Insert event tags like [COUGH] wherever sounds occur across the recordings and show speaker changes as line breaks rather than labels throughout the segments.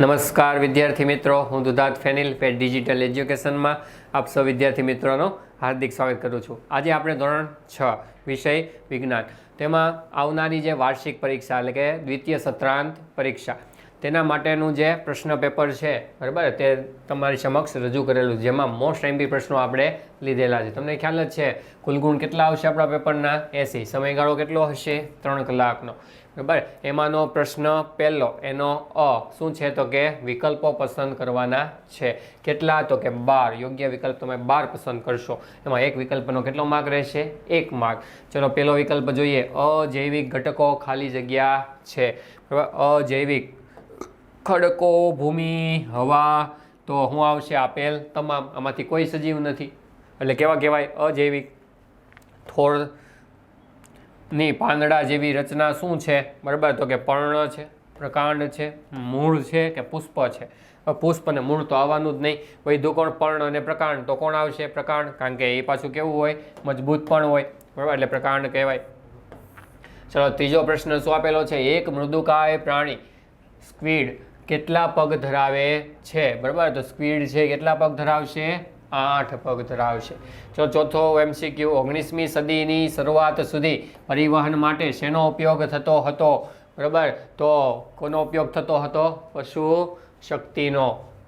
નમસ્કાર વિદ્યાર્થી મિત્રો, હું દુધાત ફેનિલ, પેટ ડિજિટલ એજ્યુકેશનમાં આપ સૌ વિદ્યાર્થી મિત્રોનો હાર્દિક સ્વાગત કરું છું. આજે આપણે ધોરણ છ, વિષય વિજ્ઞાન. તેમાં આવનારી જે વાર્ષિક પરીક્ષા, એટલે કે દ્વિતીય સત્રાંત પરીક્ષા, તેના માટેનું જે પ્રશ્ન પેપર છે, બરાબર, તે તમારી સમક્ષ રજૂ કરેલું જેમાં મોસ્ટ એમપી પ્રશ્નો આપણે લીધેલા છે. તમને ખ્યાલ જ છે કુલ ગુણ કેટલા આવશે આપણા પેપરના? એસી. સમયગાળો કેટલો હશે? ત્રણ કલાકનો. બરાબર એમાંનો પ્રશ્ન પહેલો, એનો અ, શું છે તો કે વિકલ્પો પસંદ કરવાના છે. કેટલા? તો કે બાર. યોગ્ય વિકલ્પ તમે બાર પસંદ કરશો. એમાં એક વિકલ્પનો કેટલો માર્ક રહેશે? એક માર્ક. ચલો પહેલો વિકલ્પ જોઈએ. અજૈવિક ઘટકો ખાલી જગ્યા છે. બરાબર? અજૈવિક ખડકો, ભૂમિ, હવા. તો શું આવશે આપેલ તમામ. આમાંથી કોઈ સજીવ નથી. એટલે કેવા કહેવાય? અજૈવિક થોડ ની પાંદડા જેવી રચના શું છે? બરાબર? તો કે પર્ણ છે, પ્રકાંડ છે, મૂળ છે કે પુષ્પ છે? પુષ્પ અને મૂળ તો આવવાનું જ નહીં. ભાઈ દુકોણ પર્ણ અને પ્રકાંડ, તો કોણ આવશે? પ્રકાંડ. કારણ કે એ પાછું કેવું હોય? મજબૂત પણ હોય. બરાબર? એટલે પ્રકાંડ કહેવાય. ચલો, ત્રીજો પ્રશ્ન શું આપેલો છે? એક મૃદુકાય પ્રાણી સ્ક્વીડ કેટલા પગ ધરાવે છે? બરાબર? તો સ્ક્વીડ છે, કેટલા પગ ધરાવશે? આઠ પગ ધરાવશે. જો ચોથો એમસીક્યુ ઓગણીસમી સદીની શરૂઆત સુધી પરિવહન માટે શેનો ઉપયોગ થતો હતો? બરાબર? તો કોનો ઉપયોગ થતો હતો? પશુ શક્તિનો.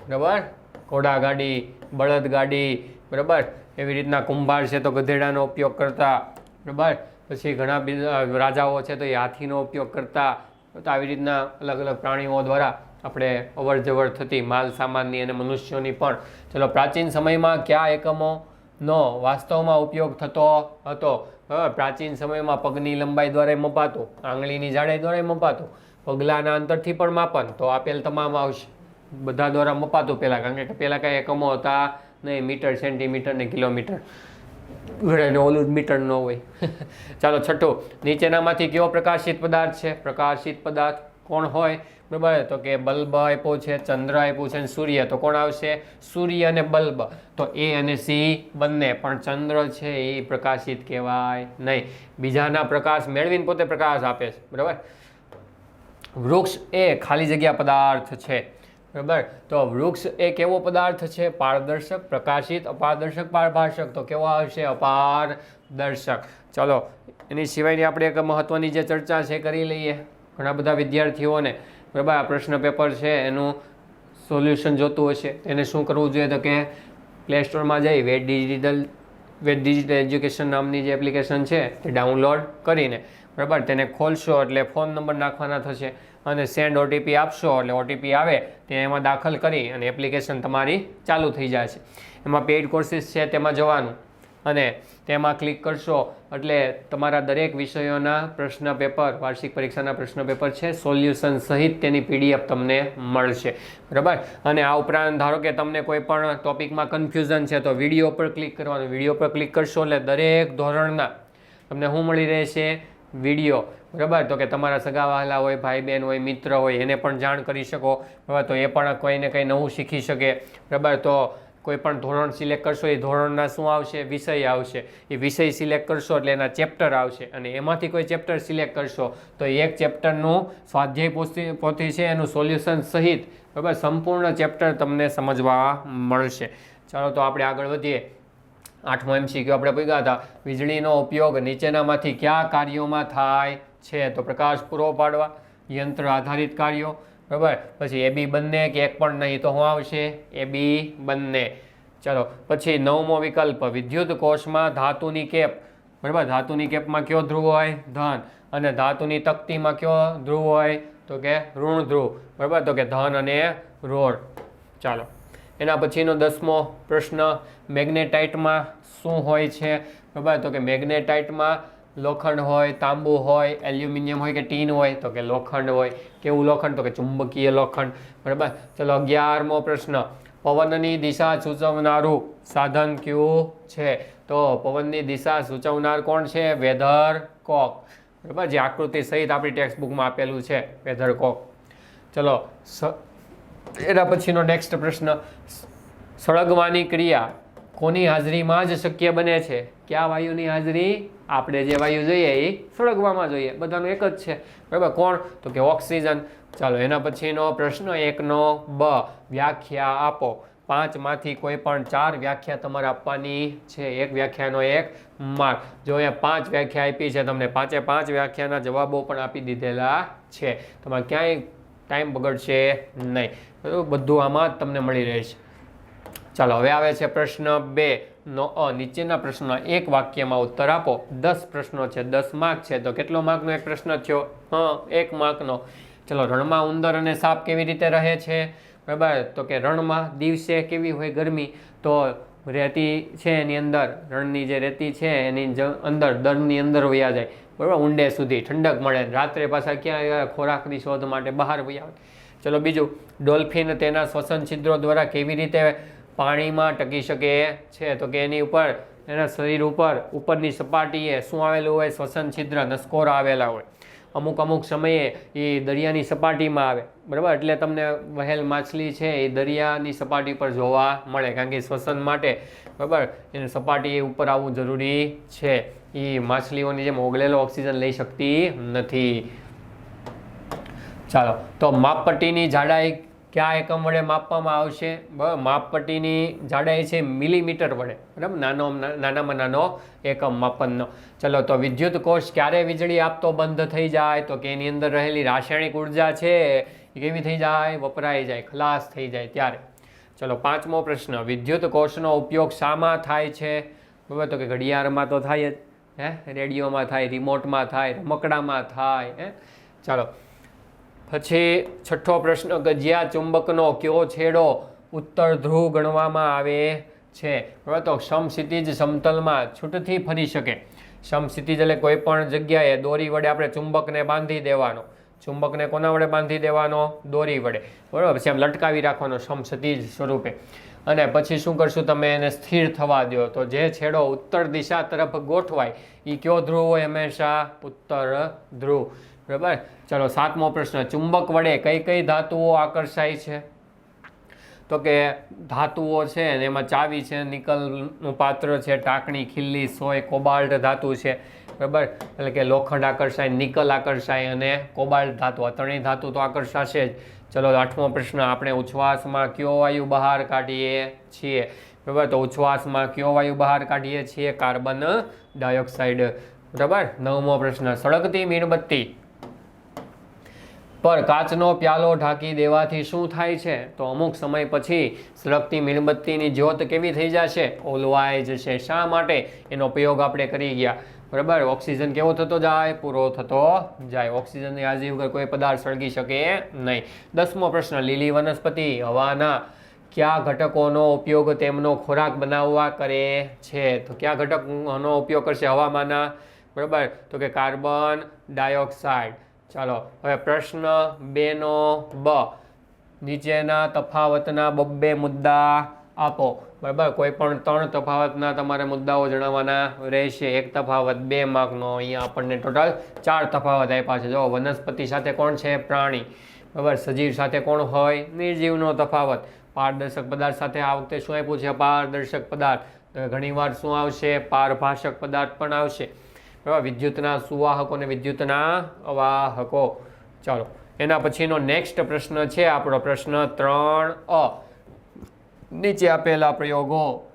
બરાબર? ઘોડાગાડી બળદગાડી બરાબર? એવી રીતના કુંભાર છે તો ગધેડાનો ઉપયોગ કરતા. બરાબર? પછી ઘણા રાજાઓ છે તો એ હાથીનો ઉપયોગ કરતા. આવી રીતના અલગ અલગ પ્રાણીઓ દ્વારા આપણે અવર જવર થતી માલ સામાનની અને મનુષ્યોની પણ. ચલો, પ્રાચીન સમયમાં કયા એકમોનો વાસ્તવમાં ઉપયોગ થતો હતો? પ્રાચીન સમયમાં પગની લંબાઈ દ્વારા મપાતું, આંગળીની જાડાઈ દ્વારા મપાતું, પગલાના અંતરથી પણ માપન. તો આપેલ તમામ આવશે બધા દ્વારા મપાતું પહેલાં કારણ કે પહેલાં કાંઈ એકમો હતા? નહીં, મીટર, સેન્ટીમીટર ને કિલોમીટર. ઘરે ઓલું મીટર ન હોય. [LAUGHS] ચાલો, છઠ્ઠું. નીચેનામાંથી કેવો પ્રકાશિત પદાર્થ છે? પ્રકાશિત પદાર્થ કોણ હોય? બરાબર તો કે બલ્બ આપ્યો છે, ચંદ્ર આપ્યું છે અને સૂર્ય. તો કોણ આવશે? સૂર્ય અને બલ્બ. તો એ અને સી બંને. પણ ચંદ્ર છે એ પ્રકાશિત કહેવાય નહીં. બીજાના પ્રકાશ મેળવીને પોતે પ્રકાશ આપે છે. બરાબર? વૃક્ષ એ ખાલી જગ્યા પદાર્થ છે. બરાબર? તો વૃક્ષ એ કેવો પદાર્થ છે? પારદર્શક, પ્રકાશિત, અપારદર્શક, પારભાષક. તો કેવો આવશે? અપારદર્શક. ચલો, એની સિવાયની આપણે એક મહત્વની જે ચર્ચા છે કરી લઈએ. ઘણા બધા વિદ્યાર્થીઓને. બરાબર આ પ્રશ્ન પેપર છે, એનું સોલ્યુશન જોતું હશે. એને શું કરવું જોઈએ? તો કે પ્લે સ્ટોરમાં જઈ Vet digital Vet digital education નામની જે એપ્લિકેશન છે, તે ડાઉનલોડ કરીને, બરાબર, તેને ખોલશો એટલે ફોન નંબર નાખવાના થશે અને સેન્ડ ઓટીપી આપશો એટલે ઓટીપી આવે, તે એમાં દાખલ કરી અને એપ્લિકેશન તમારી ચાલુ થઈ છે. એમાં પેઇડ કોર્સિસ છે, તેમાં જવાનું. અને તેમાં ક્લિક કરશો એટલે તમારા દરેક વિષયોના પ્રશ્ન પેપર વાર્ષિક પરીક્ષાના પ્રશ્ન પેપર છે સોલ્યુશન સહિત તેની પીડીએફ તમને મળશે. બરાબર? અને આ ઉપરાંત ધારો કે તમને કોઈ પણ ટોપિકમાં કન્ફ્યુઝન છે, તો વીડિયો પર ક્લિક કરવાનું. વીડિયો પર ક્લિક કરશો એટલે દરેક ધોરણના તમને શું મળી રહેશે? વીડિયો બરાબર? તો કે તમારા સગા વહાલા હોય ભાઈ બહેન હોય, મિત્ર હોય, એને પણ જાણ કરી શકો. બરાબર? તો એ પણ કોઈને કંઈ નવું શીખી શકે. બરાબર? તો કોઈ પણ ધોરણ સિલેક્ટ કરશો, એ ધોરણના શું આવશે? વિષય આવશે. એ વિષય સિલેક્ટ કરશો એટલે એના ચેપ્ટર આવશે. અને એમાંથી કોઈ ચેપ્ટર સિલેક્ટ કરશો, તો એક ચેપ્ટરનું સ્વાધ્યાય પોથી છે, એનું સોલ્યુશન સહિત બરાબર સંપૂર્ણ ચેપ્ટર તમને સમજવા મળશે. ચાલો તો આપણે આગળ વધીએ. આઠમો એમસીક્યુ આપણે પૂછ્યા હતા. વીજળીનો ઉપયોગ નીચેનામાંથી કયા કાર્યોમાં થાય છે? તો પ્રકાશ પૂરો પાડવા, યંત્ર આધારિત કાર્યો બરાબર? પછી એ બી બંને કે એક પણ નહીં તો શું આવશે? એ બી બંને. ચલો, પછી નવમો વિકલ્પ, વિદ્યુત કોષમાં ધાતુની કેપ. બરાબર? ધાતુની કેપમાં કયો ધ્રુવ હોય? ધન. અને ધાતુની તકતીમાં કયો ધ્રુવ હોય? તો કે ઋણ ધ્રુવ. બરાબર? તો કે ધન અને ઋણ ચાલો. એના પછીનો દસમો પ્રશ્ન, મેગ્નેટાઇટમાં શું હોય છે? બરાબર? તો કે મેગ્નેટાઇટમાં લોખંડ હોય, તાંબુ હોય, એલ્યુમિનિયમ હોય કે ટીન હોય, તો કે લોખંડ હોય. કેવું લોખંડ? તો કે ચુંબકીય લોખંડ. બરાબર? ચલો, અગિયારમો પ્રશ્ન. પવનની દિશા સૂચવનારું સાધન કયું છે? તો પવનની દિશા સૂચવનાર કોણ છે? Weather cock. બરાબર? જે આકૃતિ સહિત આપણી ટેક્સ્ટ બુકમાં આપેલું છે, વેધર કોક. ચલો એના પછીનો નેક્સ્ટ પ્રશ્ન. સળગવાની ક્રિયા કોની હાજરીમાં જ શક્ય બને છે? કયા વાયુની હાજરી આપણે જે વાયુ જોઈએ એ સળગવામાં જોઈએ. બધાનું એક જ છે. બરાબર? કોણ? તો કે ઓક્સિજન. ચાલો, એના પછીનો પ્રશ્ન એકનો બ. વ્યાખ્યા આપો. પાંચમાંથી કોઈ પણ ચાર વ્યાખ્યા તમારે આપવાની છે. એક વ્યાખ્યાનો એક માર્ક. જો અહીંયા પાંચ વ્યાખ્યા આપી છે, તમને પાંચે પાંચ વ્યાખ્યાના જવાબો પણ આપી દીધેલા છે. તમારે ક્યાંય ટાઈમ બગડશે નહીં. બધું આમાં જ તમને મળી રહેશે. ચાલો, હવે આવે છે પ્રશ્ન બે. નો, અ, નીચેના પ્રશ્નનો એક વાક્યમાં ઉત્તર આપો. દસ પ્રશ્નો છે, દસ માર્ક છે. તો કેટલો માર્કનો એક પ્રશ્ન થયો? હા, એક માર્કનો. ચલો, રણમાં ઉંદર અને સાપ કેવી રીતે રહે છે? બરાબર? તો કે રણમાં દિવસે કેવી હોય ગરમી? તો રેતી છે એની અંદર, રણની જે રેતી છે એની અંદર, દરની અંદર વયા જાય. બરાબર? ઊંડે સુધી ઠંડક મળે. રાત્રે પાછા ક્યાં? ખોરાકની શોધ માટે બહાર વયા ચલો, બીજું. ડોલ્ફિન તેના શ્વસન છિદ્રો દ્વારા કેવી રીતે પાણીમાં ટકી શકે છે. તો કે એની ઉપર, એના શરીર ઉપર, ઉપરની સપાટીએ શું આવેલું હોય? શ્વસન છિદ્ર નસકોરા આવેલા હોય. અમુક અમુક સમયે એ દરિયાની સપાટીમાં આવે. બરાબર? એટલે તમને વહેલ માછલી છે એ દરિયાની સપાટી પર જોવા મળે. કારણ કે શ્વસન માટે, બરાબર? એને સપાટી ઉપર આવવું જરૂરી છે. એ માછલીઓની જેમ ઓગળેલો ઓક્સિજન લઈ શકતી નથી. ચાલો. તો માપપટ્ટીની જાડાઈ કયા એકમ વડે માપવામાં આવશે? માપપટ્ટીની જાડાઈ છે મિલીમીટર વડે. બરાબર? નાનો, નાનામાં નાનો એકમ માપનનો. ચલો, તો વિદ્યુત કોષ ક્યારે વીજળી આપતો બંધ થઈ જાય? તો કે એની અંદર રહેલી રાસાયણિક ઊર્જા છે એ કેવી થઈ જાય? વપરાઈ જાય, ખલાસ થઈ જાય ત્યારે. ચલો, પાંચમો પ્રશ્ન. વિદ્યુત કોષનો ઉપયોગ શામાં થાય છે? બરાબર? તો કે ઘડિયાળમાં તો થાય જ. હે? રેડિયોમાં થાય, રિમોટમાં થાય, રમકડામાં થાય, હે? ચાલો પછી છઠ્ઠો પ્રશ્ન કે જ્યાં ચુંબકનો કયો છેડો ઉત્તર ધ્રુવ ગણવામાં આવે છે? બરાબર તો સમક્ષિતિજ સમતલમાં છૂટથી ફરી શકે. સમક્ષિતિજ એટલે કોઈ પણ જગ્યાએ દોરી વડે આપણે ચુંબકને બાંધી દેવાનો. ચુંબકને કોના વડે બાંધી દેવાનો? દોરી વડે. બરાબર, પછી આમ લટકાવી રાખવાનો સમક્ષિતિજ સ્વરૂપે. અને પછી શું કરશું તમે? એને સ્થિર થવા દો. તો જે છેડો ઉત્તર દિશા તરફ ગોઠવાય એ કયો ધ્રુવ હોય હંમેશા? ઉત્તર ધ્રુવ. બરાબર ચલો, સાતમો પ્રશ્ન. ચુંબક વડે કઈ કઈ ધાતુઓ આકર્ષાય છે? તો કે ધાતુઓ છે ને, એમાં ચાવી છે, નિકલનું પાત્ર છે, ટાંકણી, ખીલ્લી, સોય, કોબાલ્ટ ધાતુ છે. બરાબર એટલે કે લોખંડ આકર્ષાય, નિકલ આકર્ષાય અને કોબાલ્ટ ધાતુ. આ ત્રણેય ધાતુ તો આકર્ષાશે જ. ચલો, આઠમો પ્રશ્ન. આપણે ઉચ્છવાસમાં કયો વાયુ બહાર કાઢીએ છીએ? બરાબર તો ઉચ્છવાસમાં કયો વાયુ બહાર કાઢીએ છીએ? Carbon dioxide. બરાબર નવમો પ્રશ્ન. સળગતી મીણબત્તી. પર કાચનો પ્યાલો ઢાંકી દેવાથી શું થાય છે? તો અમુક સમય પછી સળગતી મીણબત્તીની જ્યોત કેવી થઈ જશે? ઓલવાઈ જશે. શા માટે એનો પ્રયોગ આપણે કરી ગયા? બરાબર? ઓક્સિજન કેવો થતો જાય? પૂરો થતો જાય. ઓક્સિજનની હાજરી વગર કોઈ પદાર્થ સળગી શકે નહીં. દસમો પ્રશ્ન. લીલી વનસ્પતિ હવાના કયા ઘટકોનો ઉપયોગ તેમનો ખોરાક બનાવવા કરે છે? તો કયા ઘટકનો ઉપયોગ કરશે? હવામાંના. બરાબર? તો કે કાર્બન ડાયોક્સાઇડ. ચાલો, હવે પ્રશ્ન બેનો બ. નીચેના તફાવતના બબ્બે મુદ્દા આપો. બરાબર? કોઈ પણ ત્રણ તફાવતના તમારે મુદ્દાઓ જણાવવાના રહેશે. એક તફાવત બે માર્કનો, અહીંયા આપણને ટોટલ ચાર તફાવત આપ્યા છે. જો, વનસ્પતિ સાથે કોણ છે? પ્રાણી. બરાબર? સજીવ સાથે કોણ હોય? નિર્જીવનો તફાવત. પારદર્શક પદાર્થ સાથે આ વખતે શું આપ્યું છે? પારદર્શક પદાર્થ. ઘણીવાર શું આવશે? પારભાષક પદાર્થ પણ આવશે. બરાબર વિદ્યુતના સુવાહકો અને વિદ્યુતના અવાહકો. ચાલો, એના પછીનો નેક્સ્ટ પ્રશ્ન છે, આપણો પ્રશ્ન ત્રણ અ. નીચે આપેલા પ્રયોગો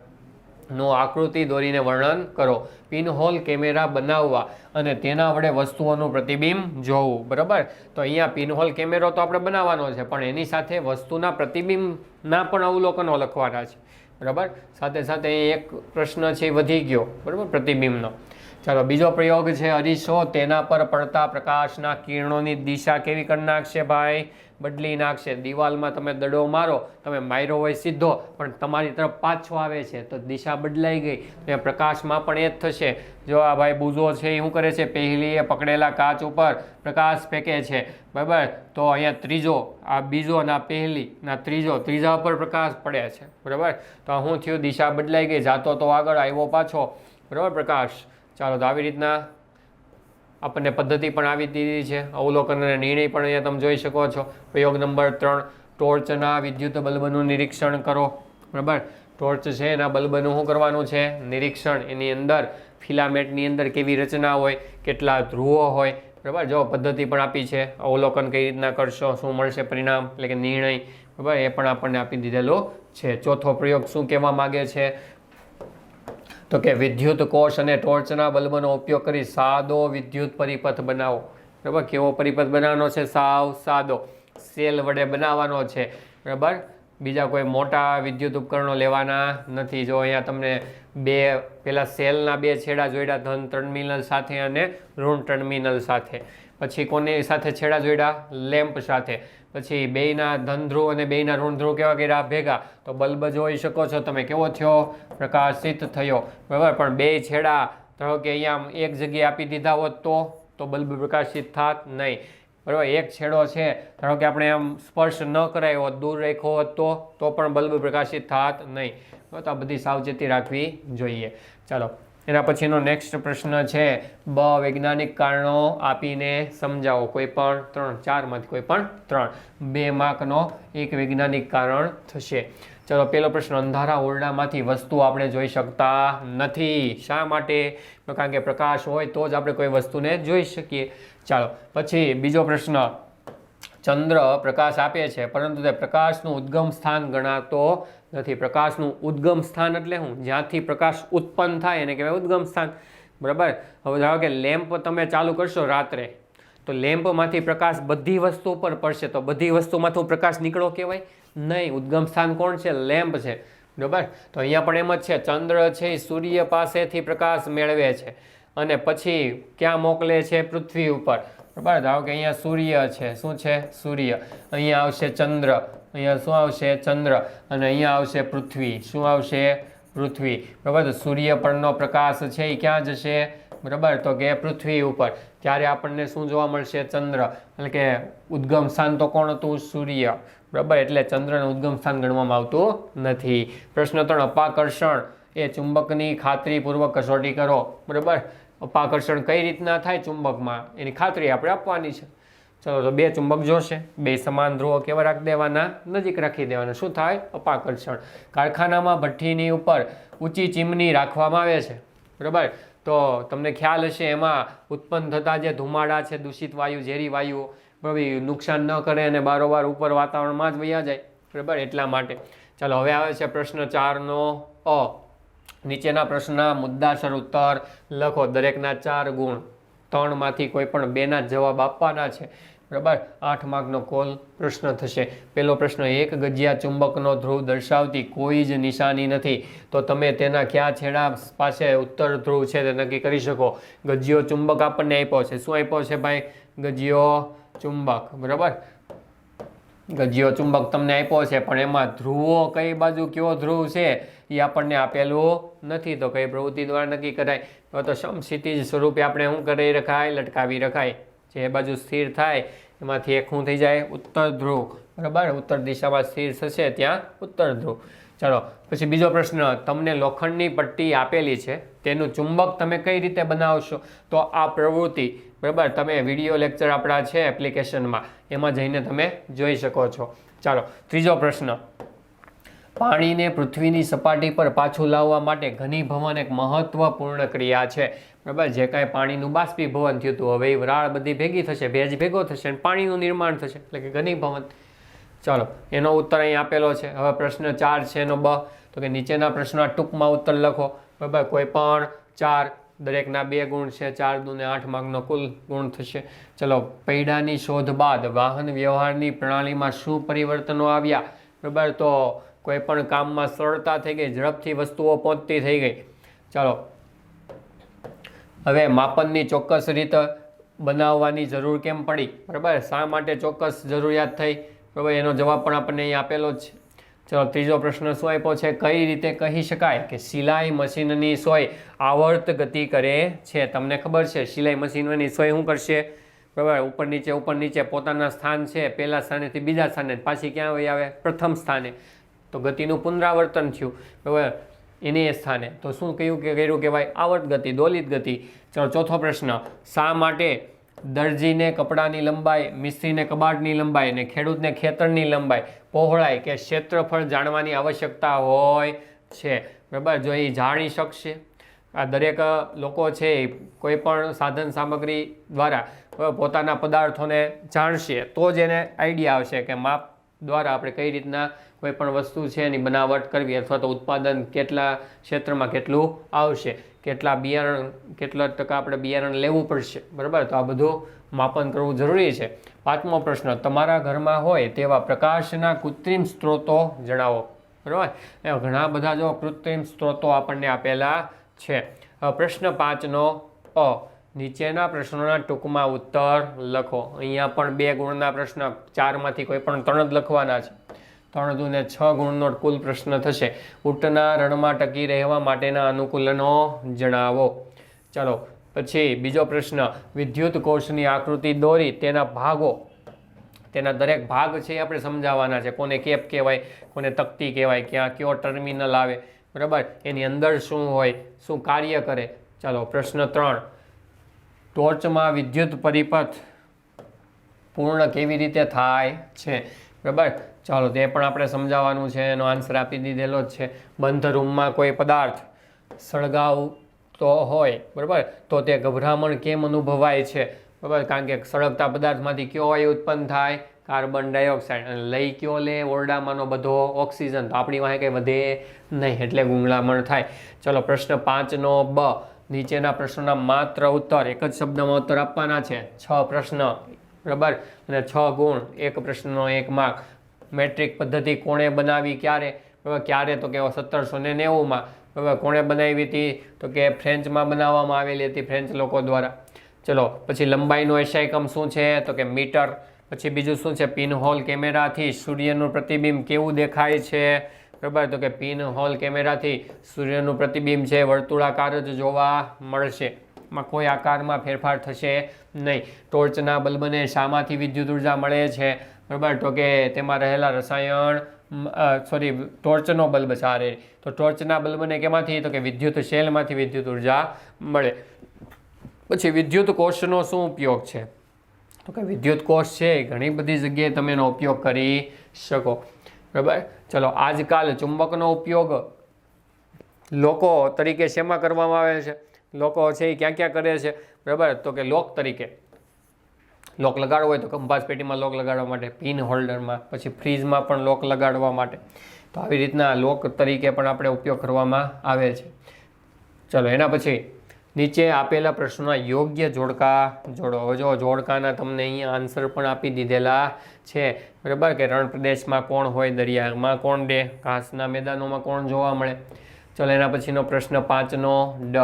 નું આકૃતિ દોરીને વર્ણન કરો. પિનહોલ કેમેરા બનાવવા અને તેના વડે વસ્તુઓનું પ્રતિબિંબ જોવું. બરાબર? તો અહીંયા પિનહોલ કેમેરો તો આપણે બનાવવાનો છે, પણ એની સાથે વસ્તુના પ્રતિબિંબના પણ અવલોકનો લખવાના છે. બરાબર? સાથે સાથે એક પ્રશ્ન છે, વધી ગયો. બરાબર? પ્રતિબિંબનો. ચાલો, બીજો પ્રયોગ છે અરીસો. તેના પર પડતા પ્રકાશના કિરણોની દિશા કેવી કરી નાખશે ભાઈ? બદલી નાખશે. દિવાલમાં તમે દડો મારો, તમે માર્યો હોય સીધો, પણ તમારી તરફ પાછો આવે છે, તો દિશા બદલાઈ ગઈ. એ પ્રકાશમાં પણ એ જ થશે. જો આ ભાઈ બૂઝો છે, એ શું કરે છે? પહેલી એ પકડેલા કાચ ઉપર પ્રકાશ ફેંકે છે. બરાબર? તો અહીંયા ત્રીજો, આ બીજો ના પહેલી ના ત્રીજો, ત્રીજા પર પ્રકાશ પડે છે. બરાબર? તો શું થયું? દિશા બદલાઈ ગઈ. જાતો તો આગળ આવ્યો પાછો. બરાબર? પ્રકાશ ચાલો તો આવી રીતના આપણને પદ્ધતિ પણ આવી દીધી છે. અવલોકન અને નિર્ણય પણ અહીંયા તમે જોઈ શકો છો. પ્રયોગ નંબર ત્રણ ટોર્ચના વિદ્યુત બલ્બનું નિરીક્ષણ કરો. બરાબર? ટોર્ચ છે એના બલ્બનું શું કરવાનું છે? નિરીક્ષણ. એની અંદર ફિલામેન્ટની અંદર કેવી રચના હોય, કેટલા ધ્રુવો હોય, બરાબર? જો પદ્ધતિ પણ આપી છે, અવલોકન કઈ રીતના કરશો, શું મળશે પરિણામ, એટલે કે નિર્ણય, બરાબર? એ પણ આપણને આપી દીધેલો છે. ચોથો પ્રયોગ શું કહેવા માગે છે? તો કે વિદ્યુત કોષ અને ટોર્ચના બલ્બનો ઉપયોગ કરી સાદો વિદ્યુત પરિપથ બનાવો. બરાબર? કેવો પરિપથ બનાવવાનો છે? સાવ સાદો. સેલ વડે બનાવવાનો છે. બરાબર? બીજા કોઈ મોટા વિદ્યુત ઉપકરણો લેવાના નથી. જો અહીંયા તમને બે, પેલા સેલના બે છેડા જોડ્યા, ધન ટર્મિનલ સાથે અને ઋણ ટર્મિનલ સાથે. પછી કોની સાથે છેડા જોડ્યા? લેમ્પ સાથે. પછી બેયના ધનધ્રુવ અને બેયના ઋણધ્રુવ કેવા કર્યા? ભેગા. તો બલ્બ જોઈ શકો છો તમે. કેવો થયો? પ્રકાશિત થયો. બરાબર. પણ બે છેડા ધારો કે અહીંયા એક જગ્યાએ આપી દીધા હોત તો? તો બલ્બ પ્રકાશિત થાત નહીં. બરાબર. એક છેડો છે. ધારો કે આપણે આમ સ્પર્શ ન કરાયો હોત, દૂર રાખ્યો હોત તો? તો પણ બલ્બ પ્રકાશિત થાત નહીં. તો આ બધી સાવચેતી રાખવી જોઈએ. ચાલો. એના પછીનો નેક્સ્ટ પ્રશ્ન છે, બ વૈજ્ઞાનિક કારણો આપીને સમજાવો, કોઈ પણ ત્રણ ચારમાંથી કોઈ પણ ત્રણ. બે માર્કનો એક વૈજ્ઞાનિક કારણ થશે. ચલો, પેલો પ્રશ્ન, અંધારા ઓરડામાંથી વસ્તુ આપણે જોઈ શકતા નથી. શા માટે? કારણ કે પ્રકાશ હોય તો જ આપણે કોઈ વસ્તુને જોઈ શકીએ. ચાલો, પછી બીજો પ્રશ્ન, ચંદ્ર પ્રકાશ આપે છે, પરંતુ તે પ્રકાશનું ઉદ્ગમ સ્થાન ગણાતો નથી, પ્રકાશનું ઉદ્ગમ સ્થાન એટલે શું જ્યાંથી પ્રકાશ ઉત્પન્ન થાય, એને કહેવાય ઉદ્ગમ સ્થાન. બરાબર? હવે ધારો કે લેમ્પ તમે ચાલુ કરશો રાત્રે, તો લેમ્પમાંથી પ્રકાશ બધી વસ્તુ પર પડશે, તો બધી વસ્તુમાંથી પ્રકાશ નીકળો કહેવાય? નહીં, ઉદ્ગમ સ્થાન કોણ છે? લેમ્પ છે. બરાબર? તો અહીંયા પણ એમ જ છે, ચંદ્ર છે સૂર્ય પાસેથી પ્રકાશ મેળવે છે, અને પછી ક્યાં મોકલે છે? પૃથ્વી ઉપર. બરાબર ધારો કે અહીંયા સૂર્ય છે, શું છે? સૂર્ય. અહીંયા આવશે ચંદ્ર. અહીંયા શું આવશે? ચંદ્ર. અને અહીંયા આવશે પૃથ્વી. શું આવશે? પૃથ્વી. બરાબર? સૂર્ય પરનો પ્રકાશ છે એ ક્યાં જશે? બરાબર? તો કે પૃથ્વી ઉપર. ત્યારે આપણને શું જોવા મળશે? ચંદ્ર. એટલે કે ઉદ્ગમ સ્થાન તો કોણ હતું? સૂર્ય. બરાબર? એટલે ચંદ્રને ઉદ્ગમ સ્થાન ગણવામાં આવતું નથી. પ્રશ્ન ત્રણ, અપાકર્ષણ. એ ચુંબકની ખાતરીપૂર્વક કસોટી કરો. બરાબર? અપાકર્ષણ કઈ રીતના થાય ચુંબકમાં, એની ખાતરી આપણે આપવાની છે. ચલો, તો બે ચુંબક જોશે. બે સમાન ધ્રુવો કેવા રાખી દેવાના? નજીક રાખી દેવાના. શું થાય? અપાકર્ષણ. કારખાનામાં ભઠ્ઠીની ઉપર ઊંચી ચીમની રાખવામાં આવે છે. બરાબર? તો તમને ખ્યાલ હશે, એમાં ઉત્પન્ન થતા જે ધુમાડા છે, દૂષિત વાયુ, ઝેરી વાયુઓ બરાબર નુકસાન ન કરે અને બારોબાર ઉપર વાતાવરણમાં જ વયા જાય. બરાબર? એટલા માટે. ચાલો, હવે આવે છે પ્રશ્ન ચારનો અ. નીચેના પ્રશ્નના મુદ્દાસર ઉત્તર લખો. દરેકના ચાર ગુણ ત્રણમાંથી કોઈ પણ બેના જવાબ આપવાના છે. બરાબર? આઠ માર્કનો કોલ પ્રશ્ન થશે. પહેલો પ્રશ્ન, એક ગજિયા ચુંબકનો ધ્રુવ દર્શાવતી કોઈ જ નિશાની નથી. તો તમે તેના કયા છેડા પાસે ઉત્તર ધ્રુવ છે તે નક્કી કરી શકો. ગજિયો ચુંબક આપણને આપ્યો છે. શું આપ્યો છે ભાઈ? ગજિયો ચુંબક. બરાબર? ગજિયો ચુંબક તમને આપ્યો છે, પણ એમાં ધ્રુવો કઈ બાજુ કયો ધ્રુવ છે? એ આપણને આપેલું નથી. તો કઈ પ્રવૃત્તિ દ્વારા નક્કી કરાય? તો તો સમક્ષિતિજ સ્વરૂપે આપણે શું કરી રખાય? લટકાવી રખાય. જે બાજુ સ્થિર થાય, એમાંથી એક શું થઈ જાય? ઉત્તર ધ્રુવ. બરાબર? ઉત્તર દિશામાં સ્થિર થશે ત્યાં ઉત્તર ધ્રુવ. ચાલો, પછી બીજો પ્રશ્ન. તમને લોખંડની પટ્ટી આપેલી છે. તેનું ચુંબક તમે કઈ રીતે બનાવશો? તો આ પ્રવૃત્તિ, બરાબર? તમે વીડિયો લેક્ચર આપણા છે એપ્લિકેશનમાં. એમાં જઈને તમે જોઈ શકો છો. ચાલો, ત્રીજો પ્રશ્ન. પાણીને પૃથ્વીની સપાટી પર પાછું લાવવા માટે ઘનીભવન એક મહત્વપૂર્ણ ક્રિયા છે. બરાબર? જે કાંઈ પાણીનું બાષ્પીભવન થયું હતું, હવે એ વરાળ બધી ભેગી થશે, ભેજ ભેગો થશે અને પાણીનું નિર્માણ થશે, એટલે કે ઘનીભવન ચાલો, એનો ઉત્તર અહીં આપેલો છે. હવે પ્રશ્ન ચાર છે એનો બ. તો કે નીચેના પ્રશ્નના ટૂંકમાં ઉત્તર લખો. બરાબર? કોઈ પણ ચાર, દરેકના બે ગુણ છે, ચાર દુને આઠ માર્કનો કુલ ગુણ થશે. ચલો, પૈડાની શોધ બાદ વાહન વ્યવહારની પ્રણાલીમાં શું પરિવર્તનો આવ્યા? બરાબર? તો કોઈ પણ કામમાં સરળતા થઈ ગઈ, ઝડપથી વસ્તુઓ પહોંચતી થઈ ગઈ. ચાલો. હવે માપનની ચોક્કસ રીત બનાવવાની જરૂર કેમ પડી? બરાબર? શા માટે ચોક્કસ જરૂરિયાત થઈ? બરાબર? એનો જવાબ પણ આપણને અહીં આપેલો છે. ચલો, ત્રીજો પ્રશ્ન શું આપ્યો છે? કઈ રીતે કહી શકાય કે સિલાઈ મશીનની સોય આવર્ત ગતિ કરે છે? તમને ખબર છે, સિલાઈ મશીનની સોય શું કરશે? બરાબર? ઉપર નીચે ઉપર નીચે પોતાના સ્થાન છે, પહેલા સ્થાનેથી બીજા સ્થાને, પાછી ક્યાં વહી આવે? પ્રથમ સ્થાને. તો ગતિનું પુનરાવર્તન થયું. બરાબર એની સ્થાને તો શું કહ્યું કે કર્યું કહેવાય? આવર્ત ગતિ, દોલિત ગતિ. ચાલો, ચોથો પ્રશ્ન. શા માટે દરજીને કપડાની લંબાઈ, મિસ્ત્રીને કબાટની લંબાઈ અને ખેડૂતને ખેતરની લંબાઈ પહોળાઈ કે ક્ષેત્રફળ જાણવાની આવશ્યકતા હોય છે? બરાબર? જો એ જાણી શકશે. આ દરેક લોકો છે કોઈ પણ સાધન સામગ્રી દ્વારા પોતાના પદાર્થોને જાણશે તો જ એને આઈડિયા આવશે કે માપ દ્વારા આપણે કઈ રીતના કોઈ પણ વસ્તુ છે એની બનાવટ કરવી અથવા તો ઉત્પાદન કેટલા ક્ષેત્રમાં કેટલું આવશે, કેટલા બિયારણ, કેટલા ટકા આપણે બિયારણ લેવું પડશે, બરાબર? તો આ બધું માપન કરવું જરૂરી છે. પાંચમો પ્રશ્ન, તમારા ઘરમાં હોય તેવા પ્રકાશના કૃત્રિમ સ્ત્રોતો જણાવો. બરાબર? ઘણા બધા જો કૃત્રિમ સ્ત્રોતો આપણને આપેલા છે. પ્રશ્ન પાંચનો, અ, નીચેના પ્રશ્નોના ટૂંકમાં ઉત્તર લખો. અહીંયા પણ બે ગુણના પ્રશ્ન, ચારમાંથી કોઈ પણ ત્રણ જ લખવાના છે. ત્રણ દુને છ ગુણનો કુલ પ્રશ્ન થશે. ઊંટના રણમાં ટકી રહેવા માટેના અનુકૂલનો જણાવો. ચાલો, પછી બીજો પ્રશ્ન. વિદ્યુત કોષની આકૃતિ દોરી તેના ભાગો. તેના દરેક ભાગ છે એ આપણે સમજાવવાના છે. કોને કેપ કહેવાય, કોને તકતી કહેવાય, ક્યાં કયો ટર્મિનલ આવે, બરાબર? એની અંદર શું હોય, શું કાર્ય કરે? ચાલો, પ્રશ્ન ત્રણ. ટોર્ચમાં વિદ્યુત પરિપથ પૂર્ણ કેવી રીતે થાય છે? બરાબર? ચાલો, તે પણ આપણે સમજાવવાનું છે, એનો આન્સર આપી દીધેલો જ છે. બંધ રૂમમાં કોઈ પદાર્થ સળગાવતો હોય, બરાબર? તો તે ગભરામણ કેમ અનુભવાય છે? બરાબર? કારણ કે સળગતા પદાર્થમાંથી કયો વાયુ ઉત્પન્ન થાય? Carbon dioxide. અને લઈ કયો લે? ઓરડામાંનો બધો ઓક્સિજન. તો આપણી વાંહે કંઈ વધે નહીં, એટલે ગુંગળામણ થાય. ચલો, પ્રશ્ન પાંચનો બ. નીચેના પ્રશ્નોના માત્ર ઉત્તર, એક જ શબ્દમાં ઉત્તર આપવાના છે. છ પ્રશ્ન. બરાબર? અને છ ગુણ, એક પ્રશ્નનો એક માર્ક મેટ્રિક પદ્ધતિ કોણે બનાવી, ક્યારે? ક્યારે તો કે સત્તરસો ને નેવુંમાં. કોણે બનાવી હતી? તો કે ફ્રેન્ચમાં બનાવવામાં આવેલી હતી, ફ્રેન્ચ લોકો દ્વારા. ચલો, પછી લંબાઈનો એશાયકમ શું છે? તો કે મીટર. પછી બીજું શું છે? પિનહોલ કેમેરાથી સૂર્યનું પ્રતિબિંબ કેવું દેખાય છે? બરાબર? તો કે પિનહોલ કેમેરાથી સૂર્યનું પ્રતિબિંબ છે, વર્તુળાકાર જ જોવા મળશે. માં કોઈ આકારમાં ફેરફાર થશે નહીં. ટોર્ચના બલ્બને શામાંથી વિદ્યુત ઊર્જા મળે છે. બરાબર તો કે તેમાં રહેલા રસાયણ સોરી ટોર્ચનો બલ્બ સારે તો ટોર્ચના બલ્બને કેમાંથી? તો કે વિદ્યુત શેલમાંથી વિદ્યુત ઊર્જા મળે. પછી વિદ્યુત કોષનો શું ઉપયોગ છે? તો કે વિદ્યુત કોષ છે, ઘણી બધી જગ્યાએ તમે એનો ઉપયોગ કરી શકો. બરાબર? ચલો, આજકાલ ચુંબકનો ઉપયોગ લોકો તરીકે શેમાં કરવામાં આવે છે? લોકો છે એ ક્યાં ક્યાં કરે છે? બરાબર? તો કે લોક તરીકે. લોક લગાડવો હોય તો કંપાસ પેટીમાં લોક લગાડવા માટે, પિન હોલ્ડરમાં, પછી ફ્રીજમાં પણ લોક લગાડવા માટે. તો આવી રીતના લોક તરીકે પણ આપણે ઉપયોગ કરવામાં આવે છે. ચલો, એના પછી નીચે આપેલા પ્રશ્નોના યોગ્ય જોડકા જોડો. જો જોડકાના તમને અહીંયા આન્સર પણ આપી દીધેલા છે. બરાબર કે રણ પ્રદેશમાં કોણ હોય, દરિયામાં કોણ ડે, ઘાસના મેદાનોમાં કોણ જોવા મળે? ચલો, એના પછીનો પ્રશ્ન પાંચનો ડ.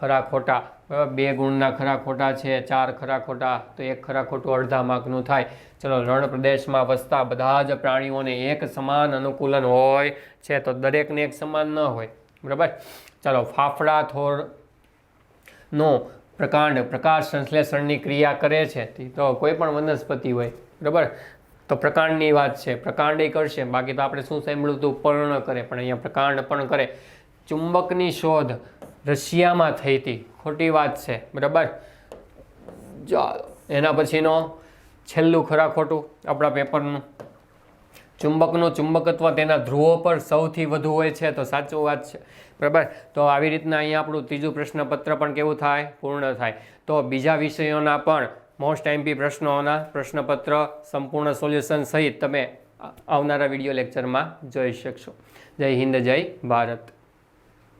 ખરા ખોટા બરાબર બે ગુણના ખરા ખોટા છે, ચાર ખરા ખોટા, તો એક ખરા ખોટું અડધા માર્કનું થાય. ચલો રણ પ્રદેશમાં વસતા બધા જ પ્રાણીઓને એક સમાન અનુકૂલન હોય છે, તો દરેકને એક સમાન ન હોય. બરાબર? ચલો, ફાફડા થોર નો પ્રકાંડ પ્રકાશ સંશ્લેષણની ક્રિયા કરે છે, તે કોઈ પણ વનસ્પતિ હોય. બરાબર? તો પ્રકાંડની વાત છે, પ્રકાંડ એ કરશે. બાકી તો આપણે શું સાંભળ્યું હતું પર્ણ કરે, પણ અહીંયા પ્રકાંડ પણ કરે. ચુંબકની શોધ રશિયામાં થઈ હતી. ખોટી વાત છે. બરાબર? ચાલો. એના પછીનો છેલ્લું ખરા ખોટું, આપણા પેપરનું. ચુંબકનું ચુંબકત્વ તેના ધ્રુવો પર સૌથી વધુ હોય છે, તો સાચું વાત છે. બરાબર? તો આવી રીતના અહીંયા આપણું ત્રીજું પ્રશ્નપત્ર પણ કેવું થાય? પૂર્ણ થાય. તો બીજા વિષયોના પણ મોસ્ટ એમપી પ્રશ્નોના પ્રશ્નપત્ર સંપૂર્ણ સોલ્યુશન સહિત તમે આવનારા વીડિયો લેક્ચરમાં જોઈ શકશો. જય હિન્દ, જય ભારત.